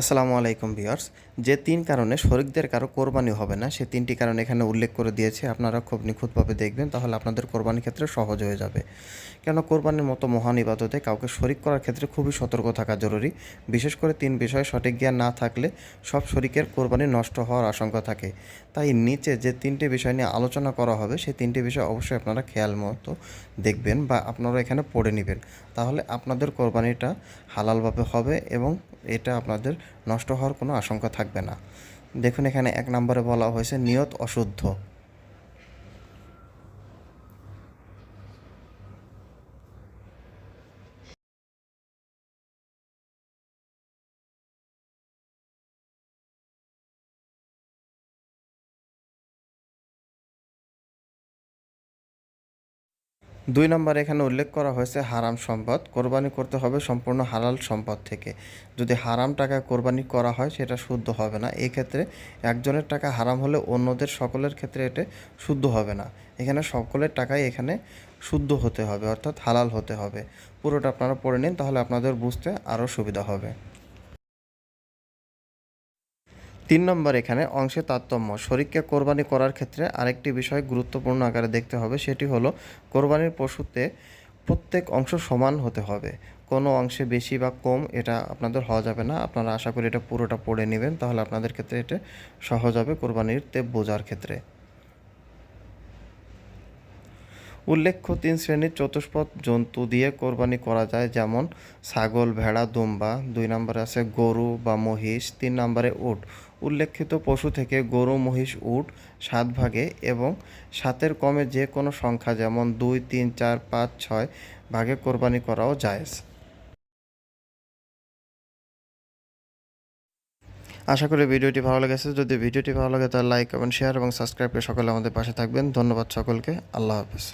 আসসালামু আলাইকুম ভিউয়ার্স। যে তিন কারণে শরিকদের কারও কোরবানি হবে না, সে তিনটি কারণ এখানে উল্লেখ করে দিয়েছে। আপনারা খুব নিখুঁতভাবে দেখবেন, তাহলে আপনাদের কোরবানির ক্ষেত্রে সহজ হয়ে যাবে। কেন কোরবানির মতো মহান ইবাদতে কাউকে শরিক করার ক্ষেত্রে খুবই সতর্ক থাকা জরুরি? বিশেষ করে তিন বিষয়ে সঠিক জ্ঞান না থাকলে সব শরিকের কোরবানি নষ্ট হওয়ার আশঙ্কা থাকে। তাই নিচে যে তিনটি বিষয় নিয়ে আলোচনা করা হবে, সেই তিনটি বিষয় অবশ্যই আপনারা খেয়াল মতো দেখবেন বা আপনারা এখানে পড়ে নেবেন। তাহলে আপনাদের কোরবানিটা হালালভাবে হবে এবং এটা আপনাদের নষ্ট হওয়ার কোনো আশঙ্কা থাকবে না। দেখুন এখানে এক নম্বরে বলা হয়েছে, নিয়ত অশুদ্ধ। দুই নম্বরে এখানে উল্লেখ করা হয়েছে হারাম সম্পদ। কোরবানি করতে হবে সম্পূর্ণ হালাল সম্পদ থেকে। যদি হারাম টাকা কোরবানি করা হয়, সেটা শুদ্ধ হবে না। এই ক্ষেত্রে একজনের টাকা হারাম হলে অন্যদের সকলের ক্ষেত্রে এটা শুদ্ধ হবে না। এখানে সকলের টাকাই এখানে শুদ্ধ হতে হবে, অর্থাৎ হালাল হতে হবে। পুরোটা আপনারা পড়ে নিন, তাহলে আপনাদের বুঝতে আরও সুবিধা হবে। তিন নম্বর এখানে অংশে তারতম্য। শরীরকে কোরবানি করার ক্ষেত্রে আরেকটি বিষয় গুরুত্বপূর্ণ আকারে দেখতে হবে, সেটি হলো কোরবানির পশুতে প্রত্যেক অংশ সমান হতে হবে। কোনো অংশে বেশি বা কম এটা আপনাদের হওয়া যাবে না। আপনারা আশা করি এটা পুরোটা পড়ে নেবেন, তাহলে আপনাদের ক্ষেত্রে এটা সহজ হবে কোরবানির তেপ বোঝার ক্ষেত্রে। উল্লেখ্য, তিন শ্রেণির চতুষ্পদ জন্তু দিয়ে কোরবানি করা যায়, যেমন ছাগল, ভেড়া, দুম্বা। দুই নম্বরে আছে গরু বা মহিষ, তিন নম্বরে উট। উল্লেখিত, পশু থেকে গরু, মহিষ, উট সাত ভাগে এবং সাতের কমে যে কোনো সংখ্যা, যেমন দুই, তিন, চার, পাঁচ, ছয় ভাগে কোরবানি করাও জায়েজ। আশা করি ভিডিওটি ভালো লেগেছে। যদি ভিডিওটি ভালো লাগে, তাহলে লাইক এবং শেয়ার এবং সাবস্ক্রাইব করে সকলে আমাদের পাশে থাকবেন। ধন্যবাদ সকলকে। আল্লাহ হাফেজ।